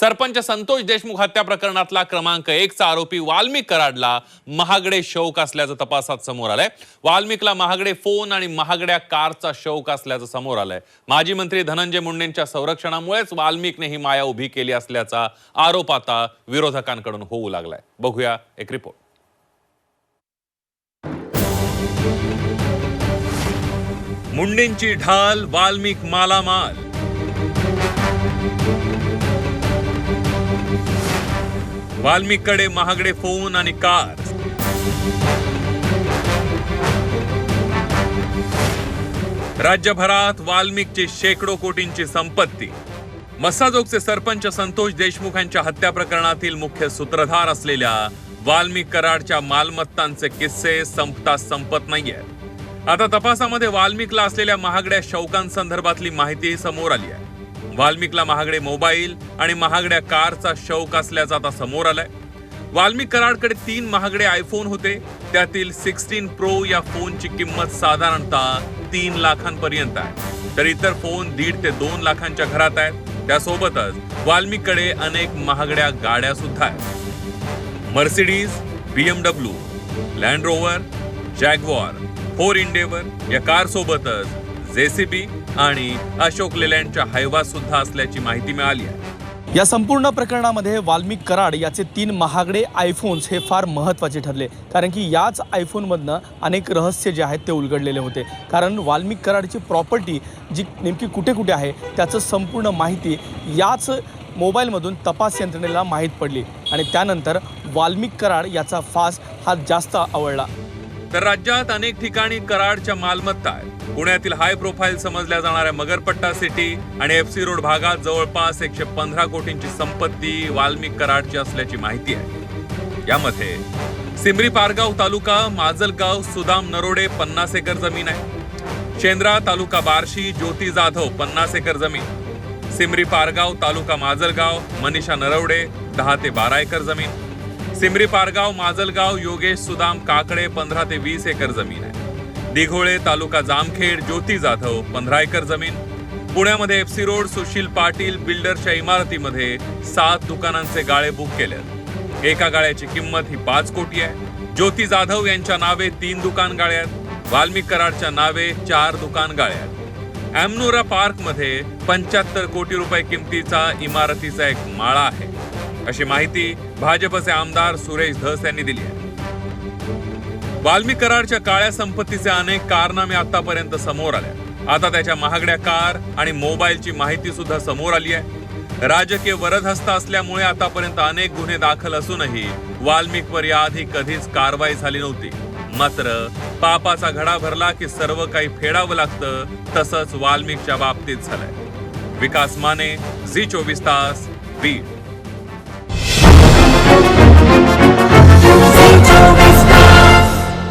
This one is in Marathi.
सरपंच संतोष देशमुख हत्या प्रकरणातला क्रमांक एकचा आरोपी वाल्मिक कराडला महागडे शौक असल्याचं तपासात समोर आलंय. वाल्मिकला महागडे फोन आणि महागड्या कारचा शौक असल्याचं समोर आलंय. माजी मंत्री धनंजय मुंडेंच्या संरक्षणामुळेच वाल्मिकने ही माया उभी केली असल्याचा आरोप आता विरोधकांकडून होऊ लागलाय. बघूया एक रिपोर्ट. मुंडेंची ढाल वाल्मिक मालामाल. वाल्मिककडे महागडे फोन आणि कार. राज्यभरात वाल्मिकची शेकडो कोटींची संपत्ती. मस्साजोगचे सरपंच संतोष देशमुख यांच्या हत्या प्रकरणातील मुख्य सूत्रधार असलेल्या वाल्मिक कराडच्या मालमत्तांचे किस्से संपता संपत नाहीयेत. आता तपासामध्ये वाल्मिकला असलेल्या महागड्या शौकांसंदर्भातली माहिती समोर आली आहे. वाल्मिकला महागडे मोबाईल आणि महागड्या कारचा शौक असल्याचा आता समोर आलाय. वाल्मिक कराडकडे तीन महागडे आयफोन होते. त्यातील सिक्स्टीन प्रो या फोनची किंमत साधारणतः तीन लाखांपर्यंत आहे. तर इतर फोन दीड ते दोन लाखांच्या घरात आहेत. त्यासोबतच वाल्मिककडे अनेक महागड्या गाड्या सुद्धा आहेत. Mercedes BMW land rover jaguar Ford Endeavour या कारसोबतच जेसीबी आणि अशोक लेलँडच्या हायवा सुद्धा असल्याची माहिती मिळाली आहे. या संपूर्ण प्रकरणामध्ये वाल्मिक कराड याचे तीन महागडे आयफोन्स हे फार महत्त्वाचे ठरले. कारण की याच आयफोनमधनं अनेक रहस्य जे आहेत ते उलगडलेले होते. कारण वाल्मिक कराडची प्रॉपर्टी जी नेमकी कुठे कुठे आहे त्याचं संपूर्ण माहिती याच मोबाईलमधून तपास यंत्रणेला माहीत पडली. आणि त्यानंतर वाल्मिक कराड याचा फास हा जास्त आवडला. तर राज्यात अनेक ठिकाणी कराडच्या मालमत्ता आहेत. पुण्यातील हाय प्रोफाईल समजल्या जाणाऱ्या मगरपट्टा सिटी आणि एफ सी रोड भागात जवळपास एकशे पंधरा कोटींची संपत्ती वाल्मिक कराडची असल्याची माहिती आहे. यामध्ये सिमरी पारगाव तालुका माजलगाव सुदाम नरोडे पन्नास एकर जमीन आहे. शेंद्रा तालुका बार्शी ज्योती जाधव पन्नास एकर जमीन. सिमरी पारगाव तालुका माजलगाव मनीषा नरवडे दहा ते बारा एकर जमीन. सिमरी पारगाव माजलगाव योगेश सुदाम काकडे पंधरा ते वीस एकर जमीन आहे. दिघोळे तालुका जामखेड ज्योती जाधव पंधरा एकर जमीन. पुण्यामध्ये F C road Sushil Patil बिल्डरच्या इमारतीमध्ये सात दुकानांचे गाळे बुक केले. एका गाळ्याची किंमत ही पाच कोटी आहे. ज्योती जाधव यांच्या नावे तीन दुकान गाळे आहेत. वाल्मिक कराडच्या नावे चार दुकान गाळे आहेत. अॅमनोरा पार्कमध्ये पंच्याहत्तर कोटी रुपये किमतीचा इमारतीचा एक माळा आहे. अशी माहिती भाजपचे आमदार सुरेश धस यांनी दिली आहे. वाल्मिक कराडच्या काळ्या संपत्तीचे अनेक कारनामे आतापर्यंत समोर आले आता त्याच्या महागड्या कार आणि मोबाईलची माहिती सुद्धा समोर आली आहे. राजकीय वरदहस्त असल्यामुळे आतापर्यंत अनेक गुन्हे दाखल असूनही वाल्मिकवर याआधी कधीच कारवाई झाली नव्हती. मात्र पापाचा घडा भरला की सर्व काही फेडावं लागतं तसंच वाल्मिकच्या बाबतीत झालंय. विकास माने झी चोवीस तास बीड.